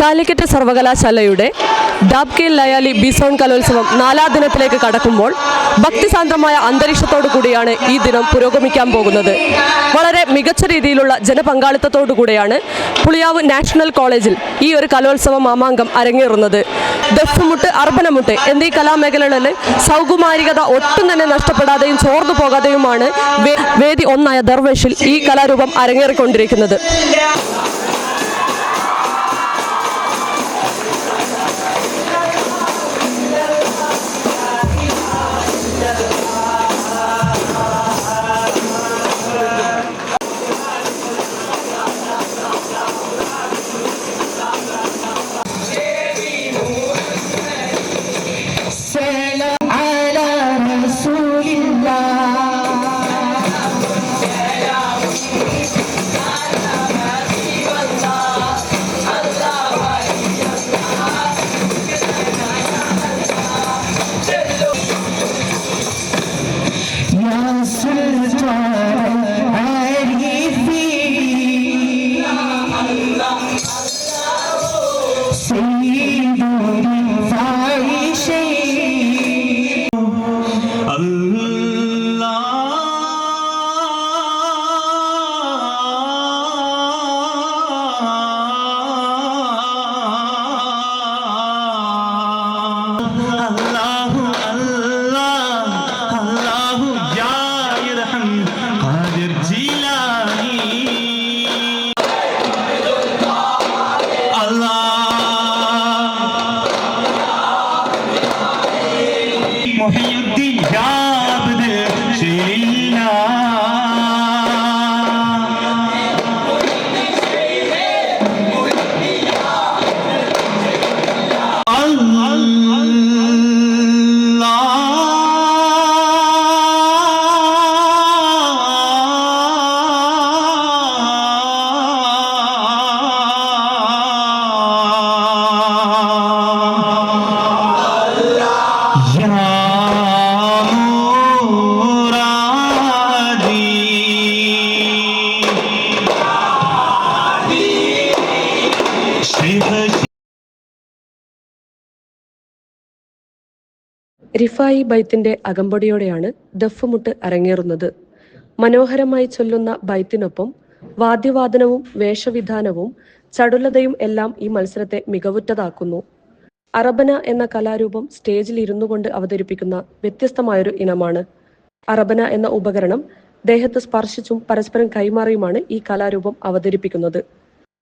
കാലിക്കറ്റ് സർവകലാശാലയുടെ ഡാബ്കെയിൽ ലയാലി ബിസോൺ കലോത്സവം നാലാം ദിനത്തിലേക്ക് കടക്കുമ്പോൾ ഭക്തിസാന്ദ്രമായ അന്തരീക്ഷത്തോടു കൂടിയാണ് ഈ ദിനം പുരോഗമിക്കാൻ പോകുന്നത്. വളരെ മികച്ച രീതിയിലുള്ള ജനപങ്കാളിത്തത്തോടു കൂടിയാണ് പുളിയാവ് നാഷണൽ കോളേജിൽ ഈ ഒരു കലോത്സവ മാമാങ്കം അരങ്ങേറുന്നത്. ദഫ്മുട്ട് അർബനമുട്ട് എന്നീ കലാമേഖലകളിൽ സൗകുമാരികത ഒട്ടും തന്നെ നഷ്ടപ്പെടാതെയും ചോർന്നു പോകാതെയുമാണ് വേദി ഒന്നായ ദർവേഷിൽ ഈ കലാരൂപം അരങ്ങേറിക്കൊണ്ടിരിക്കുന്നത്. novinho de. റിഫായി ബൈത്തിന്റെ അകമ്പടിയോടെയാണ് ദഫ്മുട്ട് അരങ്ങേറുന്നത്. മനോഹരമായി ചൊല്ലുന്ന ബൈത്തിനൊപ്പം വാദ്യവാദനവും വേഷവിധാനവും ചടുലതയും എല്ലാം ഈ മത്സരത്തെ മികവുറ്റതാക്കുന്നു. അറബന എന്ന കലാരൂപം സ്റ്റേജിൽ ഇരുന്നു കൊണ്ട് അവതരിപ്പിക്കുന്ന വ്യത്യസ്തമായൊരു ഇനമാണ്. അറബന എന്ന ഉപകരണം ദേഹത്ത് സ്പർശിച്ചും പരസ്പരം കൈമാറിയുമാണ് ഈ കലാരൂപം അവതരിപ്പിക്കുന്നത്.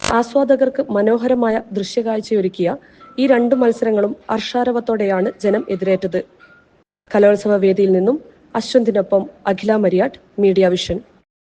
ആസ്വാദകർക്ക് മനോഹരമായ ദൃശ്യകാഴ്ചയൊരുക്കിയ ഈ രണ്ട് മത്സരങ്ങളും അർഷാരവത്തോടെയാണ് ജനം എതിരേറ്റത്. കലോത്സവ വേദിയിൽ നിന്നും അശ്വന്തിനൊപ്പം അഖില മരിയാട്ട് മീഡിയ വിഷൻ.